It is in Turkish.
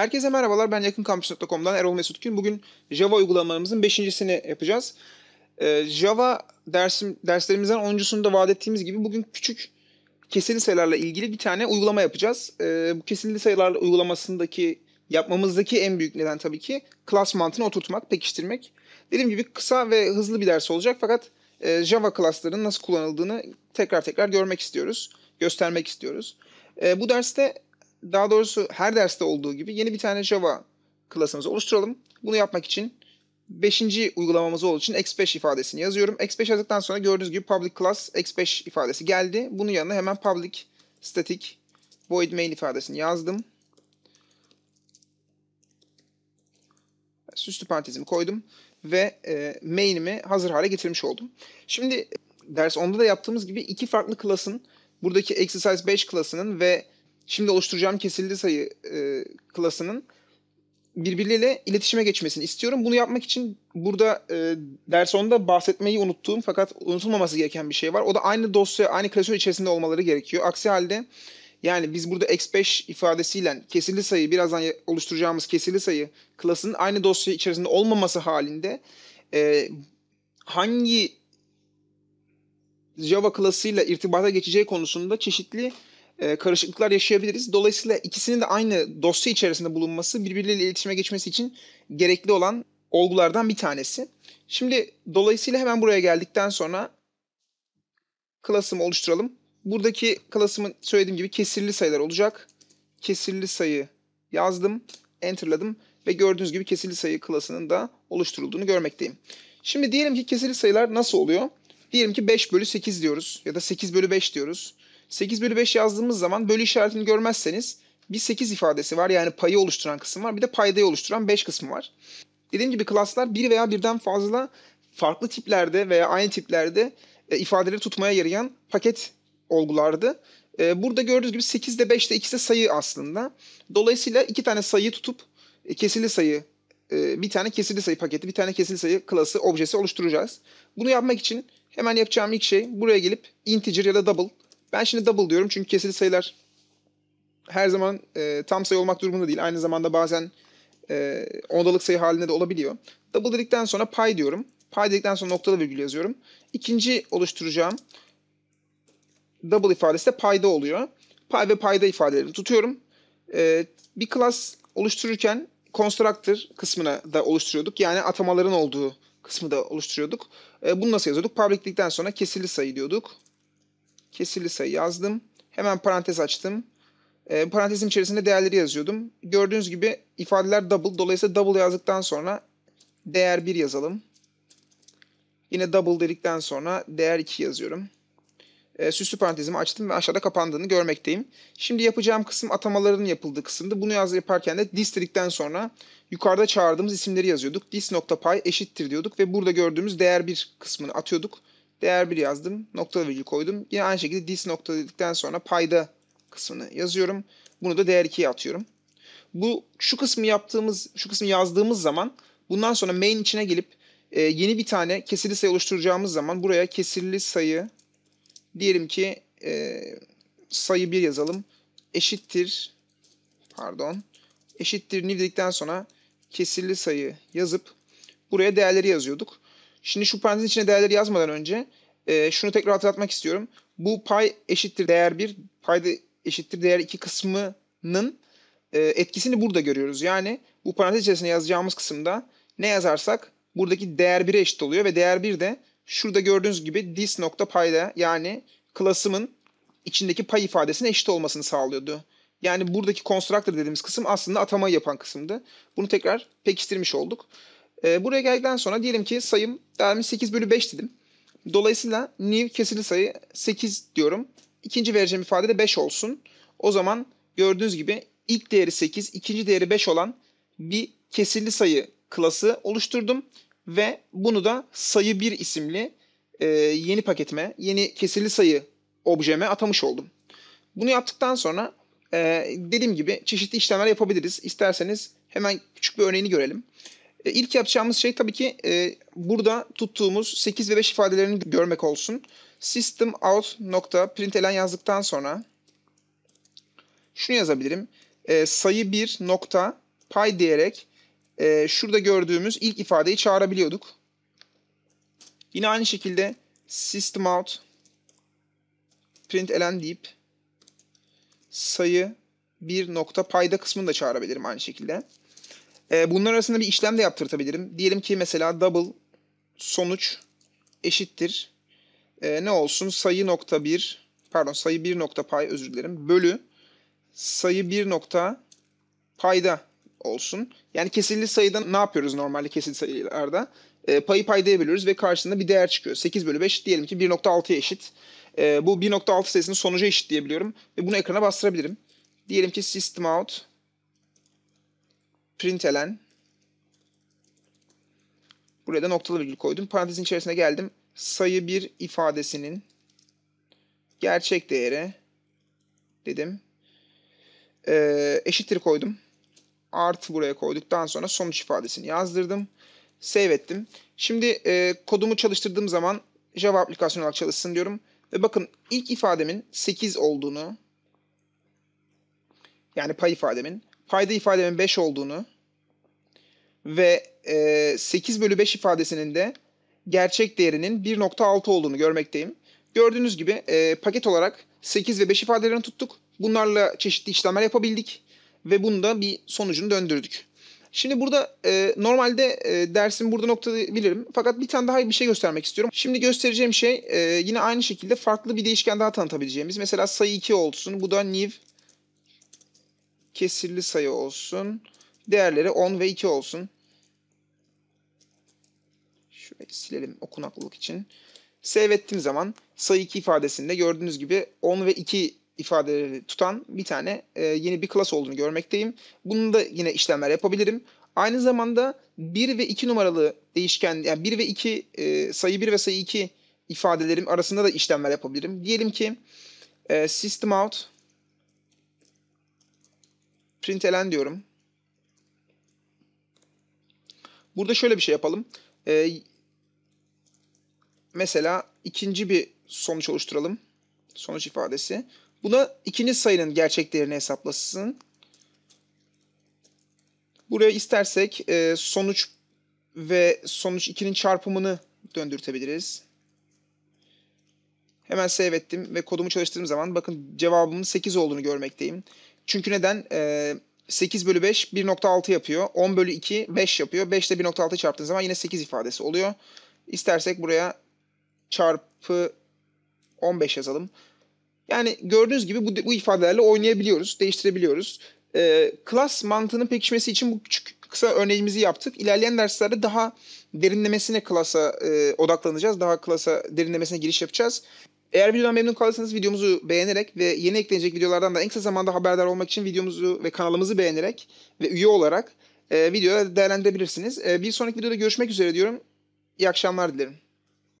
Herkese merhabalar. Ben yakınkampüs.com'dan Erol Mesut Gün. Bugün Java uygulamalarımızın beşincisini yapacağız. Ee, Java dersim, derslerimizden 10.sunda vaat ettiğimiz gibi bugün küçük kesirli sayılarla ilgili bir tane uygulama yapacağız. Ee, bu kesirli sayılar uygulamasındaki yapmamızdaki en büyük neden tabii ki class mantığını oturtmak, pekiştirmek. Dediğim gibi kısa ve hızlı bir ders olacak fakat e, Java class'ların nasıl kullanıldığını tekrar tekrar görmek istiyoruz, göstermek istiyoruz. E, bu derste daha doğrusu her derste olduğu gibi yeni bir tane Java klasımızı oluşturalım. Bunu yapmak için 5. uygulamamız olduğu için x5 ifadesini yazıyorum. x5 yazdıktan sonra gördüğünüz gibi public class x5 ifadesi geldi. Bunun yanına hemen public static void main ifadesini yazdım. Süslü parantezimi koydum ve e, main'imi hazır hale getirmiş oldum. Şimdi ders 10'da da yaptığımız gibi iki farklı klasın buradaki exercise 5 klasının ve şimdi oluşturacağım kesildi sayı e, klasının birbirleriyle iletişime geçmesini istiyorum. Bunu yapmak için burada e, ders 10'da bahsetmeyi unuttuğum fakat unutulmaması gereken bir şey var. O da aynı dosya, aynı klasör içerisinde olmaları gerekiyor. Aksi halde yani biz burada x5 ifadesiyle kesirli sayı birazdan oluşturacağımız kesirli sayı klasının aynı dosya içerisinde olmaması halinde e, hangi Java klasıyla irtibata geçeceği konusunda çeşitli e, karışıklıklar yaşayabiliriz. Dolayısıyla ikisinin de aynı dosya içerisinde bulunması birbirleriyle iletişime geçmesi için gerekli olan olgulardan bir tanesi. Şimdi dolayısıyla hemen buraya geldikten sonra klasımı oluşturalım. Buradaki klasımın söylediğim gibi kesirli sayılar olacak. Kesirli sayı yazdım, enterladım ve gördüğünüz gibi kesirli sayı klasının da oluşturulduğunu görmekteyim. Şimdi diyelim ki kesirli sayılar nasıl oluyor? Diyelim ki 5 bölü 8 diyoruz ya da 8 bölü 5 diyoruz. 8 bölü 5 yazdığımız zaman bölü işaretini görmezseniz bir 8 ifadesi var. Yani payı oluşturan kısım var. Bir de paydayı oluşturan 5 kısmı var. Dediğim gibi klaslar bir veya birden fazla farklı tiplerde veya aynı tiplerde e, ifadeleri tutmaya yarayan paket olgulardı. E, burada gördüğünüz gibi 8 ile 5 ile ikisi de sayı aslında. Dolayısıyla iki tane sayıyı tutup e, sayı e, bir tane kesirli sayı paketi, bir tane kesirli sayı klası, objesi oluşturacağız. Bunu yapmak için hemen yapacağım ilk şey buraya gelip integer ya da double ben şimdi double diyorum çünkü kesili sayılar her zaman e, tam sayı olmak durumunda değil. Aynı zamanda bazen e, ondalık sayı halinde de olabiliyor. Double dedikten sonra pay diyorum. Pay dedikten sonra noktalı virgül yazıyorum. İkinci oluşturacağım double ifadesi de payda oluyor. Pay ve payda ifadelerini tutuyorum. E, bir class oluştururken constructor kısmına da oluşturuyorduk. Yani atamaların olduğu kısmı da oluşturuyorduk. E, bunu nasıl yazıyorduk? Public dedikten sonra kesirli sayı diyorduk kesirli sayı yazdım. Hemen parantez açtım. E, parantezin içerisinde değerleri yazıyordum. Gördüğünüz gibi ifadeler double. Dolayısıyla double yazdıktan sonra değer 1 yazalım. Yine double dedikten sonra değer 2 yazıyorum. E, süslü parantezimi açtım ve aşağıda kapandığını görmekteyim. Şimdi yapacağım kısım atamaların yapıldığı kısımdı. Bunu yaz yaparken de this dedikten sonra yukarıda çağırdığımız isimleri yazıyorduk. this.py eşittir diyorduk ve burada gördüğümüz değer 1 kısmını atıyorduk. Değer 1 yazdım. Noktalı virgül koydum. Yine aynı şekilde this nokta dedikten sonra payda kısmını yazıyorum. Bunu da değer 2'ye atıyorum. Bu şu kısmı yaptığımız, şu kısmı yazdığımız zaman bundan sonra main içine gelip e, yeni bir tane kesirli sayı oluşturacağımız zaman buraya kesirli sayı diyelim ki e, sayı 1 yazalım. Eşittir pardon eşittir new dedikten sonra kesirli sayı yazıp buraya değerleri yazıyorduk. Şimdi şu parantezin içine değerleri yazmadan önce e, şunu tekrar hatırlatmak istiyorum. Bu pay eşittir değer 1, payda eşittir değer 2 kısmının e, etkisini burada görüyoruz. Yani bu parantez içerisinde yazacağımız kısımda ne yazarsak buradaki değer 1'e eşit oluyor ve değer 1 de şurada gördüğünüz gibi this nokta payda yani klasımın içindeki pay ifadesine eşit olmasını sağlıyordu. Yani buradaki constructor dediğimiz kısım aslında atamayı yapan kısımdı. Bunu tekrar pekiştirmiş olduk. E, buraya geldikten sonra diyelim ki sayım değerimi 8 bölü 5 dedim. Dolayısıyla new kesirli sayı 8 diyorum. İkinci vereceğim ifade de 5 olsun. O zaman gördüğünüz gibi ilk değeri 8, ikinci değeri 5 olan bir kesirli sayı klası oluşturdum. Ve bunu da sayı 1 isimli e, yeni paketime, yeni kesirli sayı objeme atamış oldum. Bunu yaptıktan sonra e, dediğim gibi çeşitli işlemler yapabiliriz. İsterseniz hemen küçük bir örneğini görelim. E, ilk yapacağımız şey tabii ki e, burada tuttuğumuz 8 ve 5 ifadelerini görmek olsun. System out nokta println yazdıktan sonra şunu yazabilirim. E, sayı 1 nokta pay diyerek e, şurada gördüğümüz ilk ifadeyi çağırabiliyorduk. Yine aynı şekilde system out println deyip sayı bir nokta payda kısmını da çağırabilirim aynı şekilde. E, bunlar arasında bir işlem de yaptırtabilirim. Diyelim ki mesela double sonuç eşittir. E, ne olsun? Sayı nokta bir pardon sayı bir nokta pay özür dilerim. Bölü sayı bir nokta payda olsun. Yani kesirli sayıda ne yapıyoruz normalde kesirli sayılarda? E, payı paydaya bölüyoruz ve karşısında bir değer çıkıyor. 8 bölü 5 diyelim ki 1.6'ya eşit. E, bu 1.6 sayısının sonuca eşit diyebiliyorum. Ve bunu ekrana bastırabilirim. Diyelim ki system out println Buraya da noktalı virgül koydum. Parantezin içerisine geldim. Sayı 1 ifadesinin gerçek değeri dedim. Ee, eşittir koydum. Artı buraya koyduktan sonra sonuç ifadesini yazdırdım. Save ettim. Şimdi e, kodumu çalıştırdığım zaman Java aplikasyonu olarak çalışsın diyorum. Ve bakın ilk ifademin 8 olduğunu yani pay ifademin payda ifademin 5 olduğunu ve e, 8 bölü 5 ifadesinin de gerçek değerinin 1.6 olduğunu görmekteyim. Gördüğünüz gibi e, paket olarak 8 ve 5 ifadelerini tuttuk. Bunlarla çeşitli işlemler yapabildik ve bunda bir sonucunu döndürdük. Şimdi burada e, normalde e, dersimi burada noktalayabilirim. Fakat bir tane daha bir şey göstermek istiyorum. Şimdi göstereceğim şey e, yine aynı şekilde farklı bir değişken daha tanıtabileceğimiz. Mesela sayı 2 olsun. Bu da new kesirli sayı olsun. Değerleri 10 ve 2 olsun. Şurayı silelim okunaklılık için. Save ettiğim zaman sayı 2 ifadesinde gördüğünüz gibi 10 ve 2 ifadeleri tutan bir tane e, yeni bir klas olduğunu görmekteyim. Bunun da yine işlemler yapabilirim. Aynı zamanda 1 ve 2 numaralı değişken yani 1 ve 2 e, sayı 1 ve sayı 2 ifadelerim arasında da işlemler yapabilirim. Diyelim ki e, system out println diyorum. Burada şöyle bir şey yapalım. E, mesela ikinci bir sonuç oluşturalım. Sonuç ifadesi. Buna ikinci sayının gerçek değerini hesaplasın. Buraya istersek e, sonuç ve sonuç 2'nin çarpımını döndürtebiliriz. Hemen save ettim ve kodumu çalıştırdığım zaman bakın cevabımın 8 olduğunu görmekteyim. Çünkü neden? E, 8 bölü 5 1.6 yapıyor. 10 bölü 2 5 yapıyor. 5 ile 1.6 çarptığın zaman yine 8 ifadesi oluyor. İstersek buraya çarpı 15 yazalım. Yani gördüğünüz gibi bu, bu ifadelerle oynayabiliyoruz, değiştirebiliyoruz. Ee, class mantığının pekişmesi için bu küçük kısa örneğimizi yaptık. İlerleyen derslerde daha derinlemesine class'a e, odaklanacağız. Daha class'a derinlemesine giriş yapacağız. Eğer videodan memnun kalırsanız videomuzu beğenerek ve yeni eklenecek videolardan da en kısa zamanda haberdar olmak için videomuzu ve kanalımızı beğenerek ve üye olarak e, videoda değerlendirebilirsiniz. E, bir sonraki videoda görüşmek üzere diyorum. İyi akşamlar dilerim.